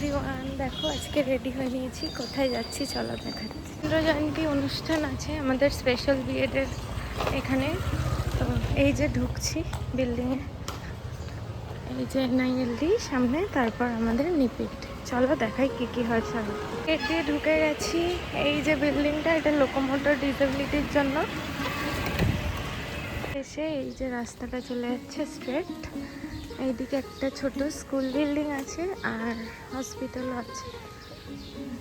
Everyone দেখো, আজকে ready হয়ে নিয়েছি। কোথায় যাচ্ছি, চলো দেখাচ্ছি চন্দ্রজয়ন্তী অনুষ্ঠান আছে, আমাদের স্পেশাল বিএডের এখানে। তো এই যে ঢুকছি বিল্ডিংয়ে এই যে এনআইএলডি সামনে, তারপর আমাদের নিপিট। চলো দেখাই কি কি হয়, চলো। গেট দিয়ে ঢুকে গেছি। এই যে বিল্ডিংটা এটা লোকোমোটর ডিসেবিলিটির জন্য। এসে এই যে রাস্তাটা চলে যাচ্ছে স্ট্রেট এইদিকে একটা ছোট স্কুল বিল্ডিং আছে আর হসপিটাল আছে।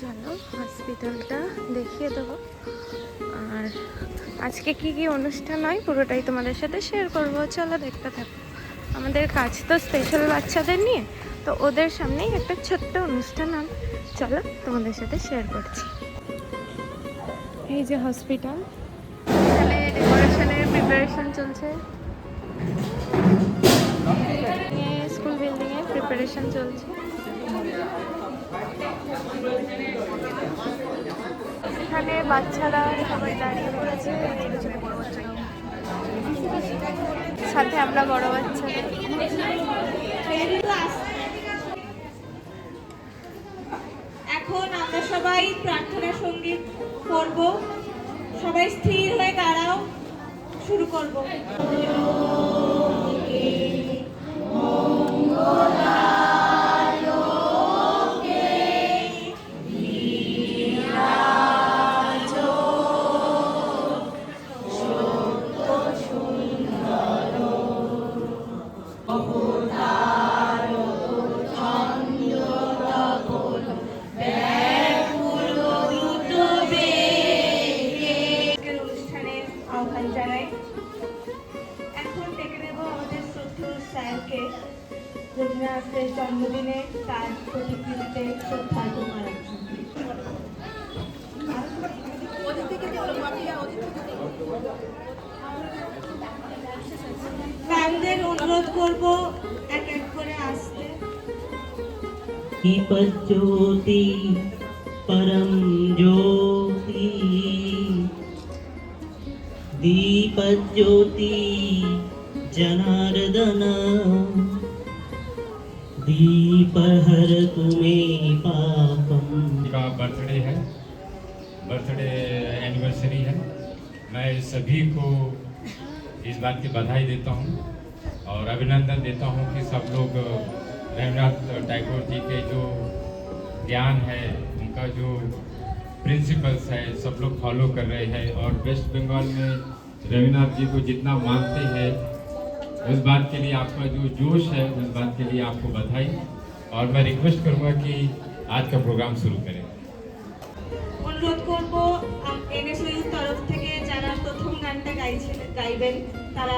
চলো হসপিটালটা দেখিয়ে দেবো। আর আজকে কি কি অনুষ্ঠান হয় পুরোটাই তোমাদের সাথে শেয়ার করব। চলো দেখতে থাকো। আমাদের কাজ তো স্পেশাল বাচ্চাদের নিয়ে, তো ওদের সামনেই একটা ছোট্ট অনুষ্ঠান হয় চলো তোমাদের সাথে শেয়ার করছি। এই যে হসপিটাল। ডেকোরেশনের প্রিপারেশন চলছে। স্কুল বিল্ডিং এর প্রিপারেশন চলছে। এখানে বাচ্চারা সবাই দাঁড়িয়ে পড়েছে সাথে আমরা বড় বাচ্চাদের এখন আমরা সবাই প্রার্থনা সংগীত করব। সবাই স্থির হয়ে দাঁড়াও, শুরু করব। আজকের অনুরোধ করব এক এক করে আসতে दीपज्योति परं ज्योति दीपज्योति जनार्दन दीपहर तुमे पापम् का बर्थडे है बर्थडे एनिवर्सरी है मैं सभी को इस बात की बधाई देता हूँ और अभिनंदन देता हूँ कि सब लोग रविन्द्रनाथ टैगोर जी के जो ज्ञान है उनका जो प्रिंसिपल्स है सब लोग फॉलो कर रहे हैं और वेस्ट बंगाल में रविन्द्रनाथ जी को जितना मानते हैं उस बात के लिए आपका जो जोश है उस बात के लिए आपको बधाई और मैं रिक्वेस्ट करूँगा कि आज का प्रोग्राम शुरू करें অনুরোধ করব এনএসইউ তরফ থেকে যারা প্রথম গানটা গাইছিলেন গাইবেন তারা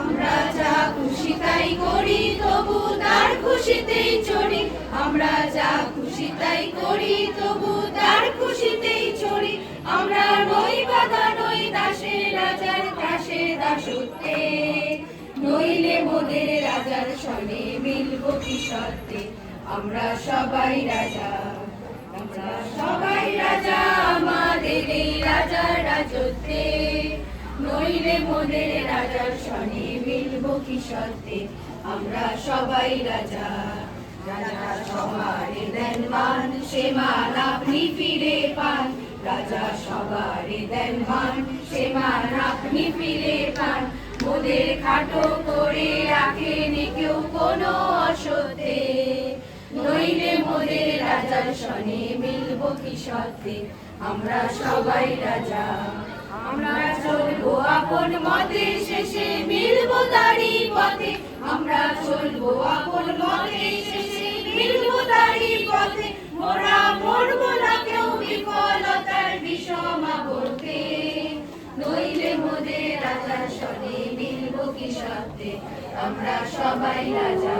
আমরা যা খুশি তাই করি, তবু তার খুশিতেই চড়ি। আমরা যা খুশি তাই করি, তবু তার খুশিতেই চড়ি। আমরা নই বাধা, নই দাসের রাজার দাসে দাসত্বে। নইলে মোদের রাজার সনে মিলব কি সত্যে? আমরা সবাই রাজা, আমরা সবাই রাজা, আমাদের রাজার রাজত্বে। নইলে মোদের রাজার সনে মিলব কি সত্যে? আমরা সবাই রাজা। রাজা সবারে দেন মান, সে মান আপনি ফিরে পান। রাজা দেন মান, সে মান আপনি ফিরে পান। মোদের খাটো করে রাখেন কেউ কোনো অসতে নইলে মোদের রাজার সনে মিলব কি সত্যে? আমরা সবাই রাজা। আমরা আপন মতে শেষে মিলব তারি পথে। আমরা চলবো আপন মতে শেষে মিলব তারি পথে। মোরা মরবো না কেউ বিফলতার বলতে নইলে মোদের রাজার সনে মিলবো কি সত্যে? আমরা সবাই রাজা,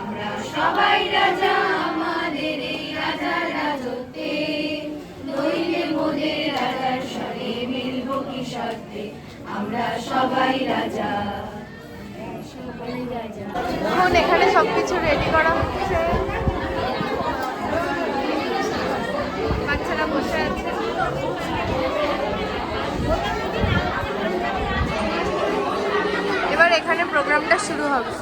আমরা সবাই রাজা, আমাদের এই রাজার রাজত্বে। নইলে মোদের রাজা সত্ত্বে মিলব কি রাজা এখন এখানে সবকিছু রেডি করা হচ্ছে। বাচ্চারা বসে আছে। এবার এখানে প্রোগ্রামটা শুরু হবে।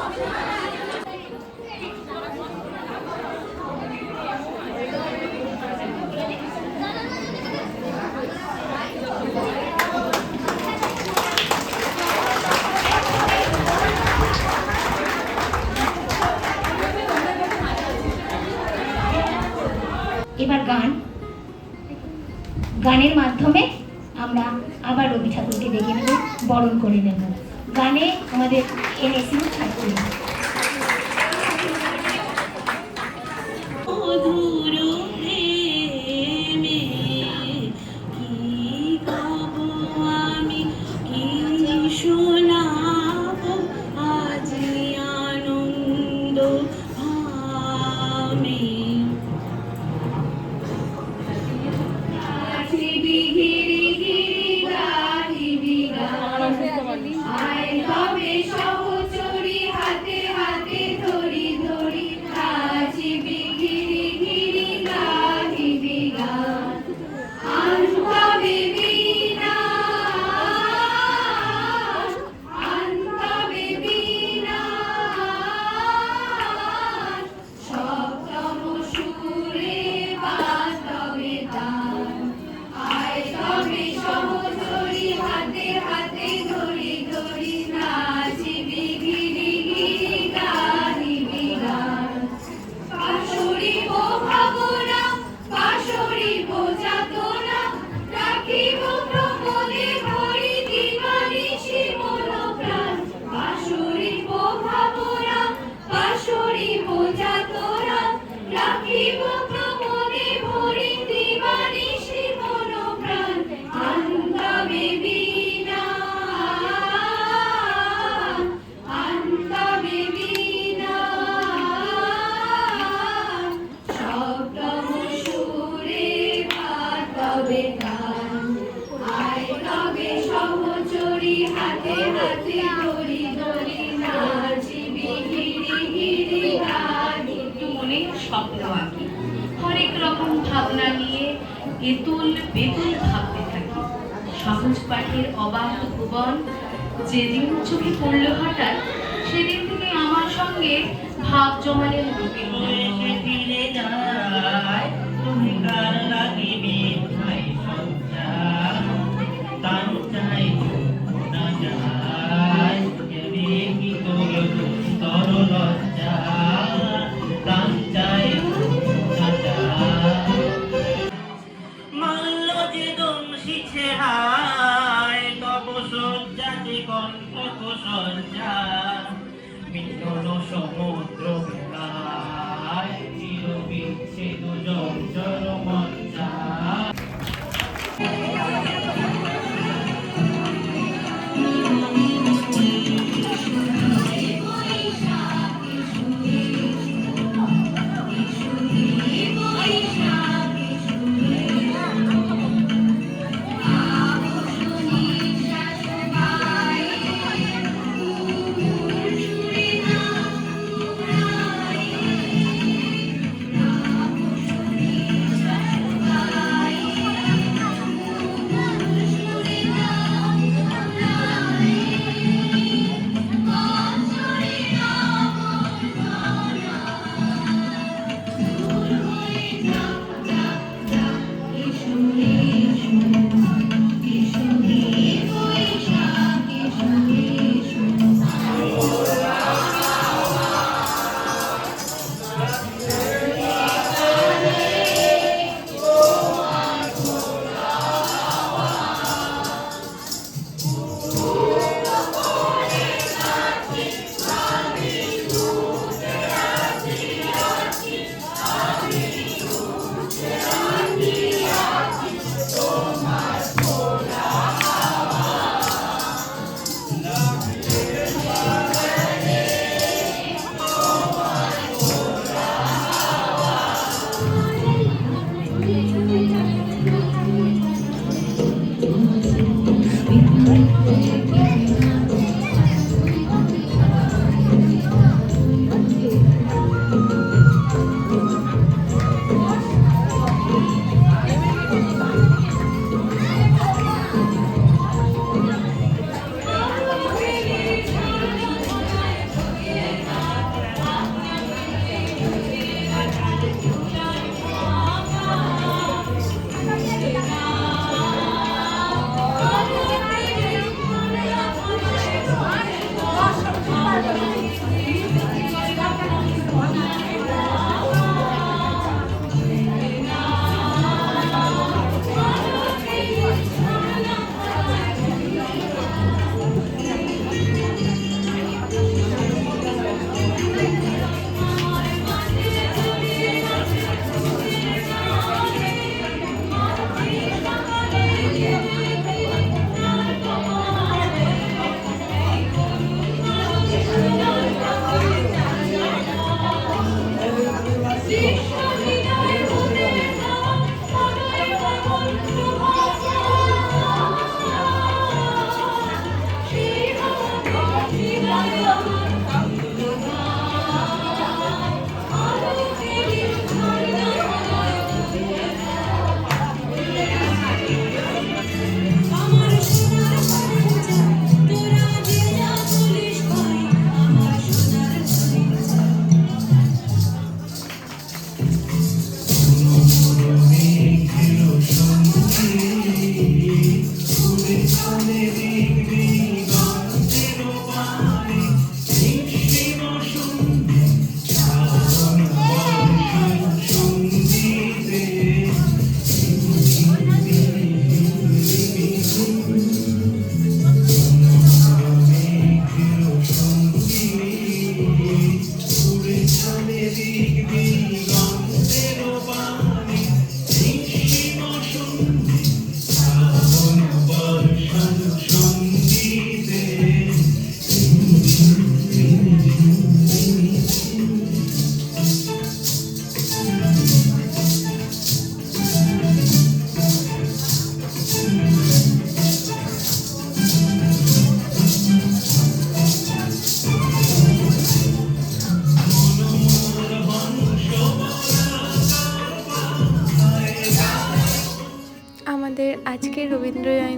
গান। গানের মাধ্যমে আমরা আবার রবি ঠাকুরকে ডেকে নেব, বরণ করে নেব। গানে আমাদের এনেছিল ছাত্রী পাঠের অবাধ ভুবন যেদিন চোখে পড়ল হঠাৎ, সেদিন থেকে আমার সঙ্গে ভাব রূপে ফিরে যে দংশিছে হায় তব সজ্জাতে কণ্ঠক সজ্জা মিলন সমুদ্র বেলায় চির বিচ্ছেদ জঞ্চর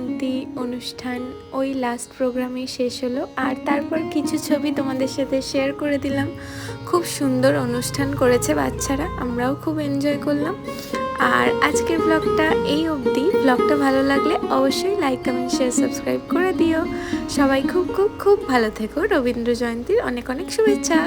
জয়ন্তী অনুষ্ঠান, ওই লাস্ট প্রোগ্রামেই শেষ হলো। আর তারপর কিছু ছবি তোমাদের সাথে শেয়ার করে দিলাম। খুব সুন্দর অনুষ্ঠান করেছে বাচ্চারা, আমরাও খুব এনজয় করলাম। আর আজকের ব্লগটা এই অবধি। ব্লগটা ভালো লাগলে অবশ্যই লাইক কমেন্ট শেয়ার সাবস্ক্রাইব করে দিও। সবাই খুব খুব খুব ভালো থেকো। রবীন্দ্র জয়ন্তীর অনেক অনেক শুভেচ্ছা।